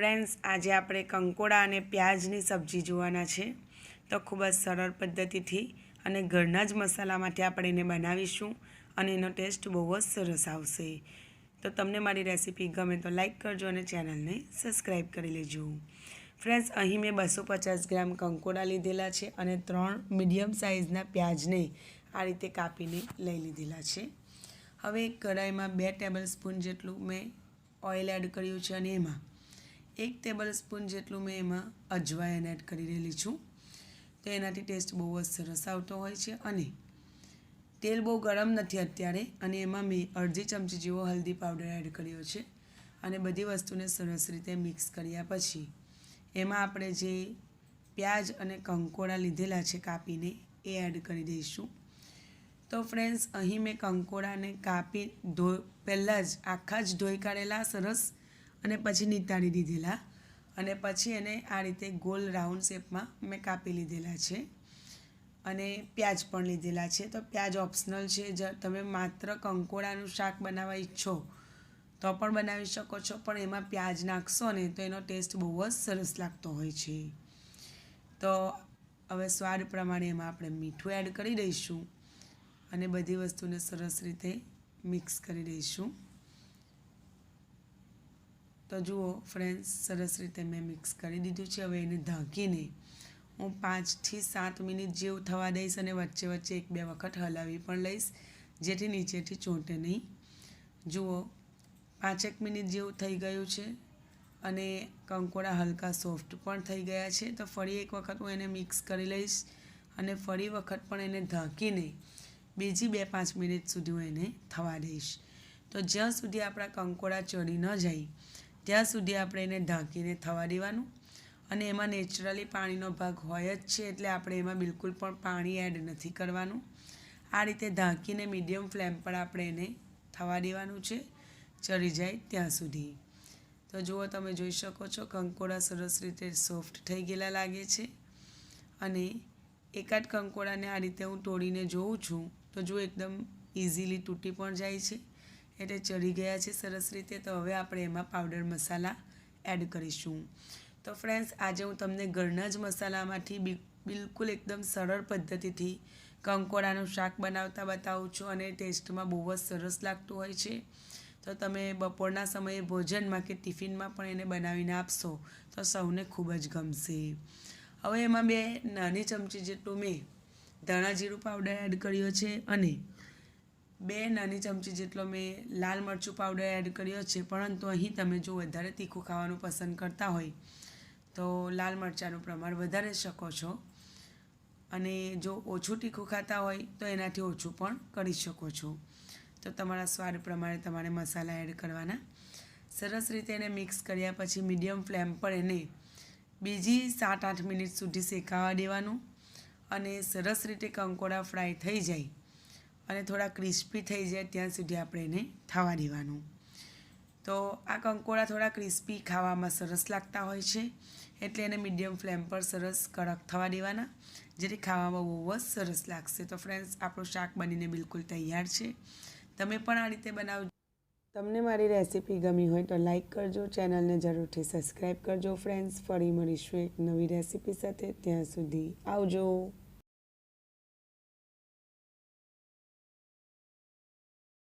Friends, આજે આપણે કંકોડા અને પ્યાજની સબ્જી જોવાના છે. તો ખૂબ જ સરળ પદ્ધતિથી અને ઘરના જ મસાલામાંથી આપણે એને બનાવીશું અને એનો ટેસ્ટ બહુ જ સરસ આવશે. તો તમને મારી રેસીપી ગમે તો લાઇક કરજો અને ચેનલને સબસ્ક્રાઈબ કરી લેજો. ફ્રેન્ડ્સ, અહીં મેં બસો પચાસ ગ્રામ કંકોડા લીધેલા છે અને ત્રણ મીડિયમ સાઇઝના પ્યાજને આ રીતે કાપીને લઈ લીધેલા છે. હવે કઢાઈમાં બે ટેબલ સ્પૂન જેટલું મેં ઓઇલ એડ કર્યું છે અને એમાં એક ટેબલ સ્પૂન જેટલું મેં એમાં અજવાયન એડ કરી રહેલી છું. તો એનાથી ટેસ્ટ બહુ જ સરસ આવતો હોય છે અને તેલ બહુ ગરમ નથી અત્યારે અને એમાં મેં અડધી ચમચી જેવો હલ્દી પાવડર એડ કર્યો છે અને બધી વસ્તુને સરસ રીતે મિક્સ કર્યા પછી એમાં આપણે જે પ્યાજ અને કંકોડા લીધેલા છે કાપીને એ એડ કરી દઈશું. તો ફ્રેન્ડ્સ અહીં મેં કંકોડાને કાપી ધો પહેલાં જ આખા જ ધોઈ કાઢેલા, સરસ અને પછી નીતાળી દીધેલા. અને પછી એને આ રીતે ગોલ રાઉન્ડ શેપમાં મેં કાપી લીધેલા છે. અને પ્યાજ પણ લીધેલા છે. તો પ્યાજ ઓપ્શનલ છે. જ તમે માત્ર કંકોડાનું શાક બનાવવા ઈચ્છો તો પણ બનાવી શકો છો. પણ એમાં પ્યાજ નાખશો ને તો એનો ટેસ્ટ બહુ જ સરસ લાગતો હોય છે. તો હવે સ્વાદ પ્રમાણે એમાં આપણે મીઠું એડ કરી દઈશું. અને બધી વસ્તુને સરસ રીતે મિક્સ કરી દઈશું. તો જુઓ ફ્રેન્ડ્સ સરસ રીતે મેં મિક્સ કરી દીધું છે. હવે એને ઢાંકીને હું પાંચથી સાત મિનિટ જેવું થવા દઈશ અને વચ્ચે વચ્ચે એક બે વખત હલાવી પણ લઈશ, જેથી નીચેથી ચોંટે નહીં. જુઓ, પાંચેક મિનિટ જેવું થઈ ગયું છે અને કંકોડા હલકા સોફ્ટ પણ થઈ ગયા છે. તો ફરી એક વખત હું એને મિક્સ કરી લઈશ અને ફરી વખત પણ એને ઢાંકીને બીજી બે પાંચ મિનિટ સુધી હું એને થવા દઈશ. તો જ્યાં સુધી આપણા કંકોડા ચડી ન જાય ત્યાં સુધી આપણે એને ઢાંકીને થવા દેવાનું. અને એમાં નેચરલી પાણીનો ભાગ હોય જ છે એટલે આપણે એમાં બિલકુલ પણ પાણી એડ નથી કરવાનું. આ રીતે ઢાંકીને મીડિયમ ફ્લેમ પર આપણે એને થવા દેવાનું છે. ચડી જાય ત્યાં સુધી. તો જુઓ તમે જોઈ શકો છો કંકોડા સરસ રીતે સોફ્ટ થઈ ગયેલા લાગે છે. અને એકાદ કંકોડાને આ રીતે હું તોડીને જોઉં છું તો જો એકદમ ઇઝીલી તૂટી પણ જાય છે. એટલે ચડી ગયા છે સરસ રીતે, તો હવે આપણે એમાં પાવડર મસાલા એડ કરીશું. તો ફ્રેન્ડ્સ આજે હું તમને ઘરના જ મસાલામાંથી બિલકુલ એકદમ સરળ પદ્ધતિથી કંકોડાનું શાક બનાવતા બતાવું છું અને ટેસ્ટમાં બહુ જ સરસ લાગતું હોય છે. તો તમે બપોરના સમયે ભોજનમાં કે ટિફિનમાં પણ એને બનાવીને આપશો, તો સૌને ખૂબ જ ગમશે. હવે એમાં બે નાની ચમચી જેટલું મેં ધાણા જીરું પાવડર એડ કર્યો છે અને બે નાની ચમચી જેટલો મેં લાલ મરચું પાવડર એડ કર્યો છે, પરંતુ અહીં તમે જો વધારે તીખું ખાવાનું પસંદ કરતા હોય, તો લાલ મરચાંનું પ્રમાણ વધારે શકો છો. અને જો ઓછું તીખું ખાતા હોય, તો એનાથી ઓછું પણ કરી શકો છો. તો તમારા સ્વાદ પ્રમાણે તમારે મસાલા એડ કરવાના. સરસ રીતે એને મિક્સ કર્યા પછી મીડિયમ ફ્લેમ પર એને બીજી સાત આઠ મિનિટ સુધી શેકાવા દેવાનું અને સરસ રીતે કંકોડા ફ્રાય થઈ જાય. અને થોડા ક્રિસ્પી થઈ જાય ત્યાં સુધી આપણે એને થવા દેવાનું. તો આ કંકોડા થોડા ક્રિસ્પી ખાવામાં સરસ લાગતા હોય છે, એટલે એને મીડિયમ ફ્લેમ પર સરસ કડક થવા દેવાના, જેથી ખાવામાં બહુ જ સરસ લાગશે. તો ફ્રેન્ડ્સ, આપણું શાક બનીને બિલકુલ તૈયાર છે. તમે પણ આ રીતે બનાવજો. તમને મારી રેસીપી ગમી હોય તો લાઈક કરજો, ચેનલને જરૂરથી સબસ્ક્રાઈબ કરજો ફ્રેન્ડ્સ. ફરી મળીશું એક નવી રેસીપી સાથે. ત્યાં સુધી આવજો.